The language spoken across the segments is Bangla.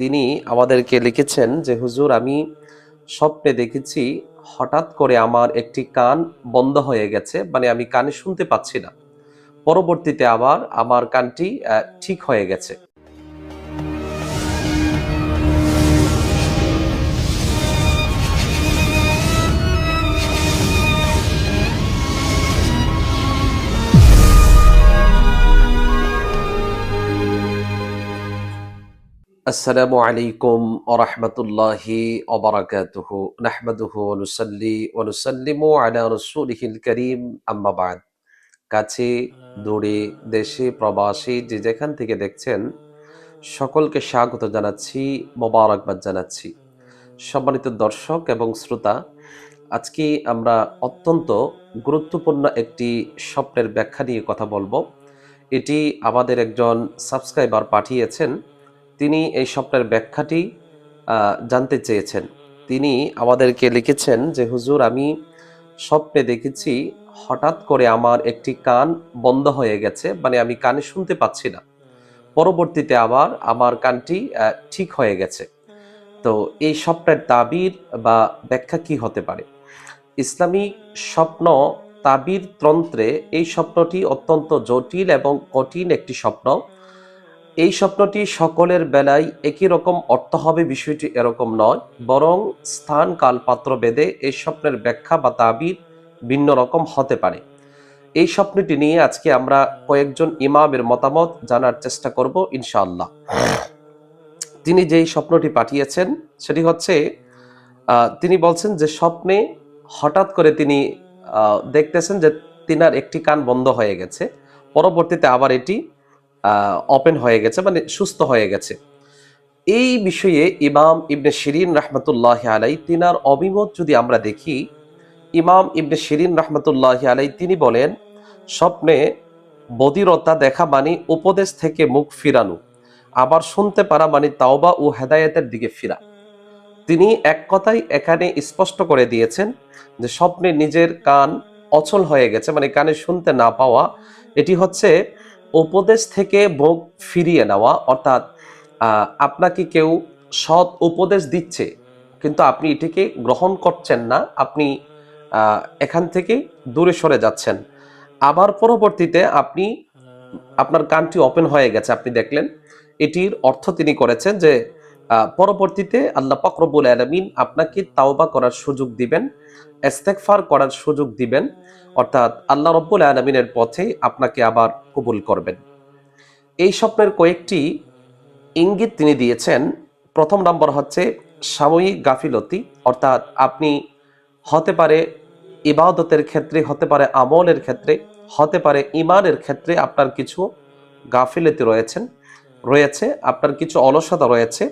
তিনি আমাদেরকে লিখেছেন যে, হুজুর, আমি স্বপ্নে দেখেছি হঠাৎ করে আমার একটি কান বন্ধ হয়ে গেছে মানে আমি কানে শুনতে পাচ্ছি না। পরবর্তীতে আবার আমার কানটি ঠিক হয়ে গেছে। আসসালামু আলাইকুম ওরহমতুল্লাহি ওবরাকাতুহু নাহমাদুহু ওনুসাল্লি ওনুসাল্লিমু আলা রাসূলিহিল কারীম। আম্মা বাদ। কাছে, দূরে, দেশে, প্রবাসী যে যেখান থেকে দেখছেন, সকলকে স্বাগত জানাচ্ছি, মোবারকবাদ জানাচ্ছি। সম্মানিত দর্শক এবং শ্রোতা, আজকে আমরা অত্যন্ত গুরুত্বপূর্ণ একটি স্বপ্নের ব্যাখ্যা নিয়ে কথা বলব। এটি আমাদের একজন সাবস্ক্রাইবার পাঠিয়েছেন। তিনি এই স্বপ্নের ব্যাখ্যাটি জানতে চেয়েছেন। তিনি আমাদেরকে লিখেছেন যে, হুজুর, আমি স্বপ্নে দেখেছি হঠাৎ করে আমার একটি কান বন্ধ হয়ে গেছে মানে আমি কানে শুনতে পাচ্ছি না। পরবর্তীতে আবার আমার কানটি ঠিক হয়ে গেছে। তো এই স্বপ্নের তাবির বা ব্যাখ্যা কি হতে পারে? ইসলামিক স্বপ্ন তাবির তন্ত্রে এই স্বপ্নটি অত্যন্ত জটিল এবং কঠিন একটি স্বপ্ন। এই স্বপ্নটি সকলের বেলায় একই রকম অর্থ হবে, বিষয়টি এরকম নয়। বরং স্থান কাল পাত্র বেদে এই স্বপ্নের ব্যাখ্যা বা তাবির ভিন্ন রকম হতে পারে। এই স্বপ্নটি নিয়ে আজকে আমরা কয়েকজন ইমামের মতামত জানার চেষ্টা করব, ইনশাআল্লাহ। তিনি যেই স্বপ্নটি পাঠিয়েছেন, সেটি হচ্ছে তিনি বলছেন যে স্বপ্নে হঠাৎ করে তিনি দেখতেছেন যে তিনার একটি কান বন্ধ হয়ে গেছে। পরবর্তীতে আবার এটি ওপেন হয়ে গেছে মানে সুস্থ হয়ে গেছে। এই বিষয়ে ইমাম ইবনে শিরিন রহমতুল্লাহ আলাই তিনার অভিমত যদি আমরা দেখি, ইমাম ইবনে শিরিন রহমতুল্লাহ আলাই তিনি বলেন, স্বপ্নে বদিরতা দেখা মানে উপদেশ থেকে মুখ ফিরানো, আবার শুনতে পারা মানে তাওবা ও হেদায়েতের দিকে ফিরা। তিনি এক কথাই এখানে স্পষ্ট করে দিয়েছেন যে স্বপ্নে নিজের কান অচল হয়ে গেছে মানে কানে শুনতে না পাওয়া। এটি হচ্ছে উপদেশ থেকে ভোগ ফিরিয়ে নেওয়া, অর্থাৎ আপনাকে কেউ সৎ উপদেশ দিচ্ছে, কিন্তু আপনি এটিকে গ্রহণ করছেন না, আপনি এখান থেকে দূরে সরে যাচ্ছেন। আবার পরবর্তীতে আপনি, আপনার কানটি ওপেন হয়ে গেছে, আপনি দেখলেন, এটির অর্থ তিনি করেছেন যে পরবর্তীতে আল্লাহ পাকরবুল আলমিন আপনাকে তাওবা করার সুযোগ দিবেন এস্তেকফার করার সুযোগ দিবেন, অর্থাৎ আল্লাহ রব্বুল আলমিনের পথে আপনাকে আবার কবুল করবেন। এই স্বপ্নের কয়েকটি ইঙ্গিত তিনি দিয়েছেন। প্রথম নম্বর হচ্ছে সাময়িক গাফিলতি, অর্থাৎ আপনি হতে পারে ইবাদতের ক্ষেত্রে, হতে পারে আমলের ক্ষেত্রে, হতে পারে ইমানের ক্ষেত্রে আপনার কিছু গাফিলতি রয়েছেন, রয়েছে, আপনার কিছু অলসতা রয়েছে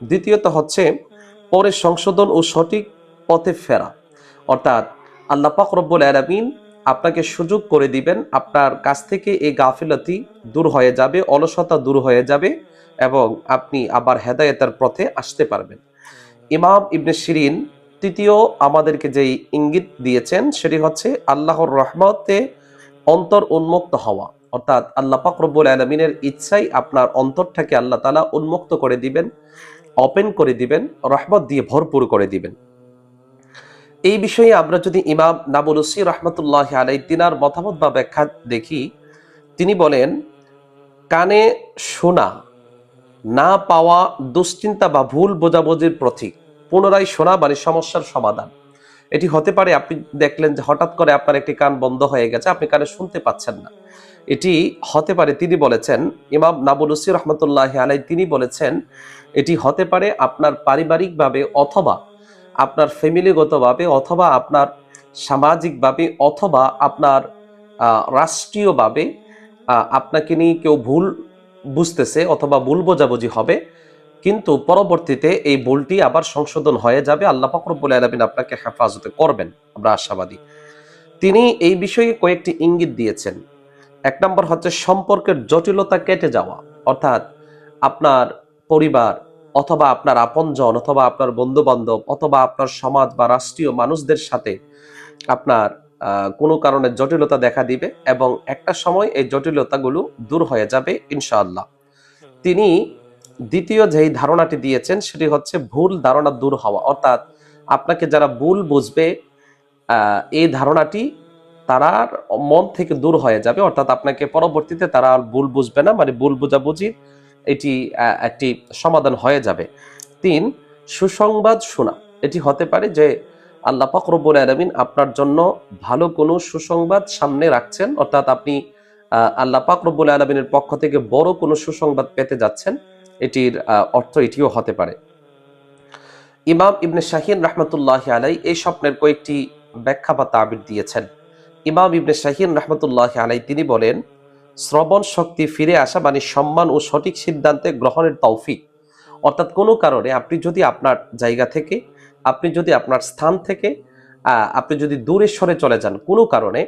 দ্বিতীয়ত হচ্ছে পরে সংশোধন ও সঠিক পথে ফেরা। অর্থাৎ আল্লাহ পাক রব্বুল আলামিন আপনাকে সুযোগ করে দিবেন আপনার কাছ থেকে এই গাফিলতি দূর হয়ে যাবে অলসতা দূর হয়ে যাবে এবং আপনি আবার হেদায়েতের পথে আসতে পারবেন। ইমাম ইবনে শিরিন তৃতীয় আমাদেরকে যেই ইঙ্গিত দিয়েছেন সেটি হচ্ছে আল্লাহর রহমতে অন্তর উন্মুক্ত হওয়া। অর্থাৎ আল্লাহ পাক রব্বুল আলমিনের ইচ্ছাই আপনার অন্তরটাকে আল্লাহ তালা উন্মুক্ত করে দিবেন। ওপেন করে দিবেন, রহমত দিয়ে ভরপুর করে দিবেন। এই বিষয়ে আমরা যদি ইমাম নাবুলুসি রহমতুল্লাহ আলাই তিনার মতামত বা ব্যাখ্যা দেখি, তিনি বলেন, কানে শোনা, না পাওয়া দুশ্চিন্তা বা ভুল বোঝাবুঝির প্রতীক, পুনরায় শোনা মানে সমস্যার সমাধান। এটি হতে পারে আপনি দেখলেন যে হঠাৎ করে আপনার একটি কান বন্ধ হয়ে গেছে, আপনি কানে শুনতে পাচ্ছেন না। এটি হতে পারে, তিনি বলেছেন, ইমাম নাবুলুসি রহমতুল্লাহ আলাই তিনি বলেছেন, এটি হতে পারে আপনার পারিবারিকভাবে অথবা আপনার ফ্যামিলিগতভাবে অথবা আপনার সামাজিকভাবে অথবা আপনার রাষ্ট্রীয়ভাবে আপনাকে নিয়ে কেউ ভুল বুঝতেছে অথবা ভুল বোঝাবুঝি হবে, কিন্তু পরবর্তীতে এই ভুলটি আবার সংশোধন হয়ে যাবে। আল্লাহ ফকরবুল আলমিন আপনাকে হেফাজতে করবেন। আমরা আশাবাদী। তিনি এই বিষয়ে কয়েকটি ইঙ্গিত দিয়েছেন। এক নম্বর হচ্ছে সম্পর্কের জটিলতা কেটে যাওয়া। অর্থাৎ আপনার পরিবার অথবা আপনার আপনজন অথবা আপনার বন্ধু বান্ধব অথবা আপনার সমাজ বা রাষ্ট্রীয় মানুষদের সাথে আপনার কোনো কারণে জটিলতা দেখা দিবে এবং একটা সময় এই জটিলতাগুলো দূর হয়ে যাবে ইনশাআল্লাহ। তিনি দ্বিতীয় যেই ধারণাটি দিয়েছেন সেটি হচ্ছে ভুল ধারণা দূর হওয়া। অর্থাৎ আপনাকে যারা ভুল বুঝবে এই ধারণাটি তারার মন থেকে দূর হয়ে যাবে, অর্থাৎ আপনাকে পরবর্তীতে তারা আর ভুল বুঝবে না মানে ভুল বোঝাবুঝি এটি একটি সমাধান হয়ে যাবে। তিন, সুসংবাদ শোনা। এটি হতে পারে যে আল্লাহ পাক রব্বুল আলামিন আপনার জন্য ভালো কোনো সুসংবাদ সামনে রাখছেন, অর্থাৎ আপনি আল্লাহ পাক রব্বুল আলমিনের পক্ষ থেকে বড় কোনো সুসংবাদ পেতে যাচ্ছেন, এটির অর্থ এটিও হতে পারে। ইমাম ইবনে শাহিন রহমতুল্লাহ আলাই এই স্বপ্নের কয়েকটি ব্যাখ্যা বা তাবির দিয়েছেন। ইমাম ইবনে শাহিন রহমতুল্লাহ আলাই তিনি বলেন, শ্রবণ শক্তি ফিরে আসা মানে সম্মান ও সঠিক সিদ্ধান্তে গ্রহণের তৌফিক। অর্থাৎ কোনো কারণে আপনি যদি আপনার জায়গা থেকে, আপনি যদি আপনার স্থান থেকে আপনি যদি দূরে সরে চলে যান, কোনো কারণে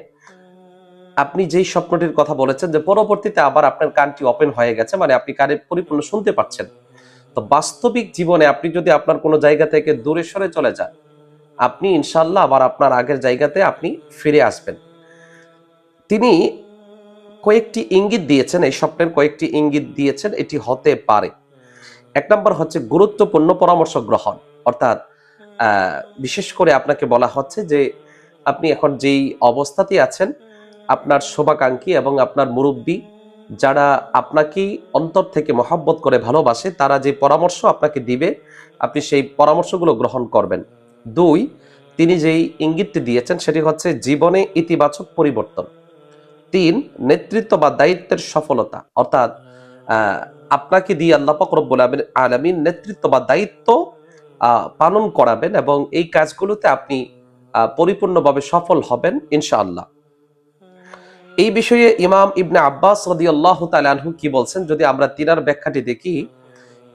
আপনি যেই স্বপ্নটির কথা বলেছেন যে পরবর্তীতে আবার আপনার কানটি ওপেন হয়ে গেছে মানে আপনি কানে পরিপূর্ণ শুনতে পাচ্ছেন। তো বাস্তবিক জীবনে আপনি যদি আপনার কোনো জায়গা থেকে দূরে সরে চলে যান, আপনি ইনশাল্লাহ আবার আপনার আগের জায়গাতে আপনি ফিরে আসবেন। তিনি কয়েকটি ইঙ্গিত দিয়েছেন, এই স্বপ্নের কয়েকটি ইঙ্গিত দিয়েছেন, এটি হতে পারে। এক নম্বর হচ্ছে গুরুত্বপূর্ণ পরামর্শ গ্রহণ। অর্থাৎ বিশেষ করে আপনাকে বলা হচ্ছে যে, আপনি এখন যেই অবস্থাতে আছেন, আপনার শোভাকাঙ্ক্ষী এবং আপনার মুরব্বী, যারা আপনাকে অন্তর থেকে মহাব্বত করে ভালোবাসে, তারা যে পরামর্শ আপনাকে দিবে, আপনি সেই পরামর্শগুলো গ্রহণ করবেন। দুই, তিনি যেই ইঙ্গিতটি দিয়েছেন, সেটি হচ্ছে জীবনে ইতিবাচক পরিবর্তন। তিন, নেতৃত্ব বা দায়িত্বের সফলতা। অর্থাৎ আপনাকে দিয়ে আল্লাহ রব্বুল আলামিন- নেতৃত্ব বা দায়িত্ব পালন করাবেন এবং এই কাজগুলোতে আপনি পরিপূর্ণভাবে সফল হবেন, ইনশাআল্লাহ। এই বিষয়ে ইমাম ইবনে আব্বাস রদি আল্লাহ তালানহু কি বলছেন? যদি আমরা তিনার ব্যাখ্যাটি দেখি,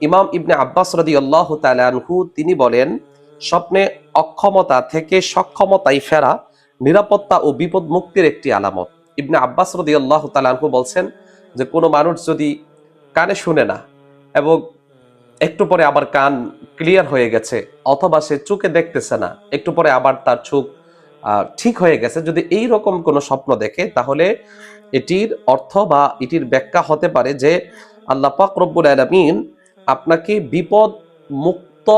ইমাম ইবনে আব্বাস রদি আল্লাহ তালানহু তিনি বলেন, স্বপ্নে অক্ষমতা থেকে সক্ষমতায় ফেরা নিরাপত্তা ও বিপদ মুক্তির একটি আলামত। ইবনে আব্বাস রদি আল্লাহ তালানহু বলছেন যে কোনো মানুষ যদি কানে শুনে না এবং একটু পরে আবার কান ক্লিয়ার হয়ে গেছে অথবা সে চোখে দেখতেছে না, একটু পরে আবার তার চোখ ঠিক হয়ে গেছে, যদি এই রকম কোনো স্বপ্ন দেখে, তাহলে এটির অর্থ বা এটির ব্যাখ্যা হতে পারে যে আল্লাহ পাক রব্বুল আলামিন আপনাকে বিপদ মুক্ত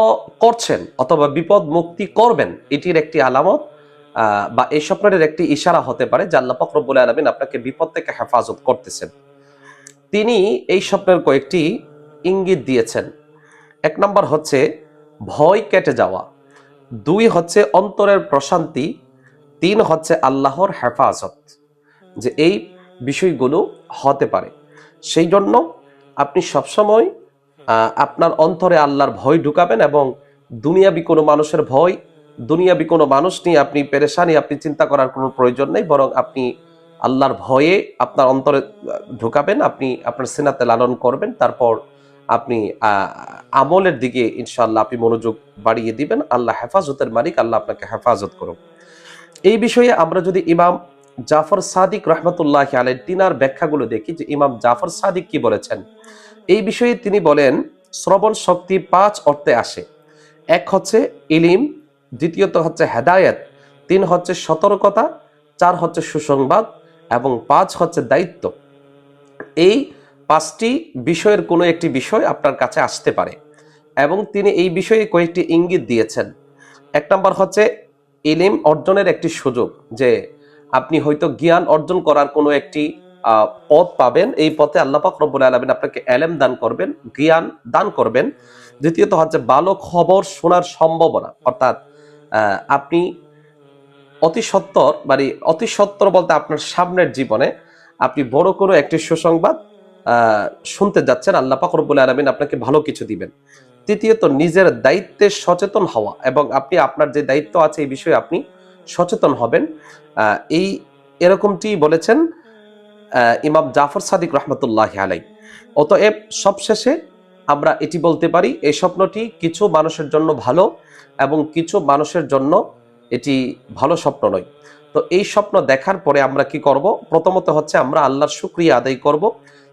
করছেন অথবা বিপদ মুক্তি করবেন, এটির একটি আলামত বা এই স্বপ্নের একটি ইশারা হতে পারে যে আল্লাহ পাক রব্বুল আলামিন আপনাকে বিপদ থেকে হেফাজত করতেছেন। তিনি এই স্বপ্নের কয়েকটি ইঙ্গিত দিয়েছেন। এক নম্বর হচ্ছে ভয় কেটে যাওয়া। দুই হচ্ছে অন্তরের প্রশান্তি। তিন হচ্ছে আল্লাহর হেফাজত। যে এই বিষয়গুলো হতে পারে। সেই জন্য আপনি সবসময় আপনার অন্তরে আল্লাহর ভয় ঢুকাবেন এবং দুনিয়াবি কোনো মানুষের ভয় দুনিয়াবি কোনো মানুষ নিয়ে আপনি পেরেশানি, আপনি চিন্তা করার কোনো প্রয়োজন নেই, বরং আপনি আল্লাহর ভয়ে আপনার অন্তরে ঢুকাবেন, আপনি আপনার সেনাতে লালন করবেন, তারপর আপনি আমলের দিকে ইনশাআল্লাহ আপনি মনোযোগ বাড়িয়ে দিবেন, আল্লাহ হেফাজতের মালিক, আল্লাহ আপনাকে হেফাজত করুন এই বিষয়ে আমরা যদি ইমাম জাফর সাদিক রহমতুল্লাহ আলাই তিনার ব্যাখ্যাগুলো দেখি, যে ইমাম জাফর সাদিক কি বলেছেন? এই বিষয়ে তিনি বলেন, শ্রবণ শক্তি পাঁচ অর্থে আসে। এক হচ্ছে ইলিম দ্বিতীয়ত হচ্ছে হেদায়েত, তিন হচ্ছে সতর্কতা, চার হচ্ছে সুসংবাদ, এবং পাঁচ হচ্ছে দায়িত্ব। এই পাঁচটি বিষয়ের কোনো একটি বিষয় আপনার কাছে আসতে পারে, এবং তিনি এই বিষয়ে কয়েকটি ইঙ্গিত দিয়েছেন। এক নম্বর হচ্ছে ইলিম অর্জনের একটি সুযোগ, যে আপনি হয়তো জ্ঞান অর্জন করার কোনো একটি পথ পাবেন, এই পথে আল্লাহ পাক রব্বুল আলামিন আপনাকে এলেম দান করবেন, জ্ঞান দান করবেন। দ্বিতীয়ত হচ্ছে ভালো খবর শোনার সম্ভাবনা, অর্থাৎ আপনি অতি সত্তর মানে অতি সত্তর বলতে আপনার সামনের জীবনে আপনি বড় কোনো একটি সুসংবাদ শুনতে যাচ্ছেন, আল্লাহ পাক রব্বুল আলামিন আপনাকে ভালো কিছু দিবেন। তৃতীয়ত, নিজের দায়িত্বে সচেতন হওয়া এবং আপনি আপনার যে দায়িত্ব আছে এই বিষয়ে আপনি সচেতন হবেন। এই এরকমটি বলেছেন ইমাম জাফর সাদিক রহমতুল্লাহ আলাই অতএব সবশেষে আমরা এটি বলতে পারি, এই স্বপ্নটি কিছু মানুষের জন্য ভালো এবং কিছু মানুষের জন্য এটি ভালো স্বপ্ন নয়। তো এই স্বপ্ন দেখার পরে আমরা কি করব? প্রথমত হচ্ছে আমরা আল্লাহর শুক্রিয়া আদায় করব।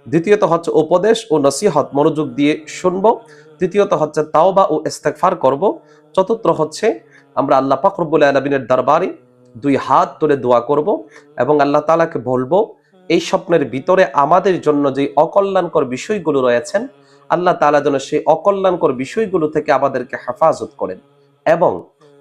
দ্বিতীয়ত হচ্ছে উপদেশ ও নসিহত মনোযোগ দিয়ে শুনব। তৃতীয়ত হচ্ছে তাওবা ও ইস্তেগফার করব। চতুর্থ হচ্ছে আমরা আল্লাহ পাক রব্বুল আলামিনের দরবারে দুই হাত তুলে দোয়া করব এবং আল্লাহ তালাকে বলব, এই স্বপ্নের ভিতরে আমাদের জন্য যে অকল্যাণকর বিষয়গুলো রয়েছেন আল্লাহ তাআলা যেন সেই অকল্যাণকর বিষয়গুলো থেকে আমাদেরকে হেফাজত করেন এবং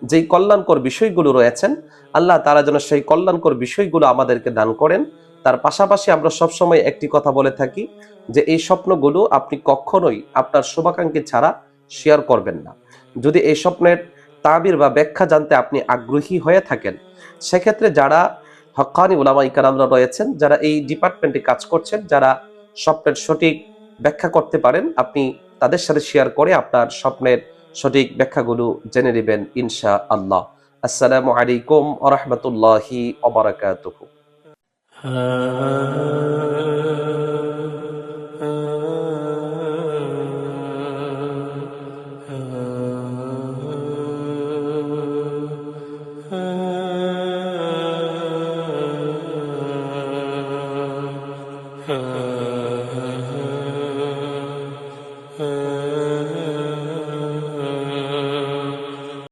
যেই কল্যাণকর বিষয়গুলো রয়েছেন, আল্লাহ তাআলা যেন সেই কল্যাণকর বিষয়গুলো আমাদেরকে দান করেন। তার পাশাপাশি আমরা সবসময় একটি কথা বলে থাকি যে, এই স্বপ্নগুলো আপনি কখনোই আপনার শুভাকাঙ্ক্ষী ছাড়া শেয়ার করবেন না। যদি এই স্বপ্নের তাবির বা ব্যাখ্যা জানতে আপনি আগ্রহী হয়ে থাকেন, সেক্ষেত্রে যারা হক্কানি উলামা ইকারামরা রয়েছেন, যারা এই ডিপার্টমেন্টে কাজ করছেন, যারা স্বপ্নের সঠিক ব্যাখ্যা করতে পারেন। আপনি তাদের সাথে শেয়ার করে আপনার স্বপ্নের সঠিক ব্যাখ্যাগুলো জেনে নেবেন ইনশা আল্লাহ আসসালামু আলাইকুম ওরহমতুল্লাহি ওবরাকাতুহু Ah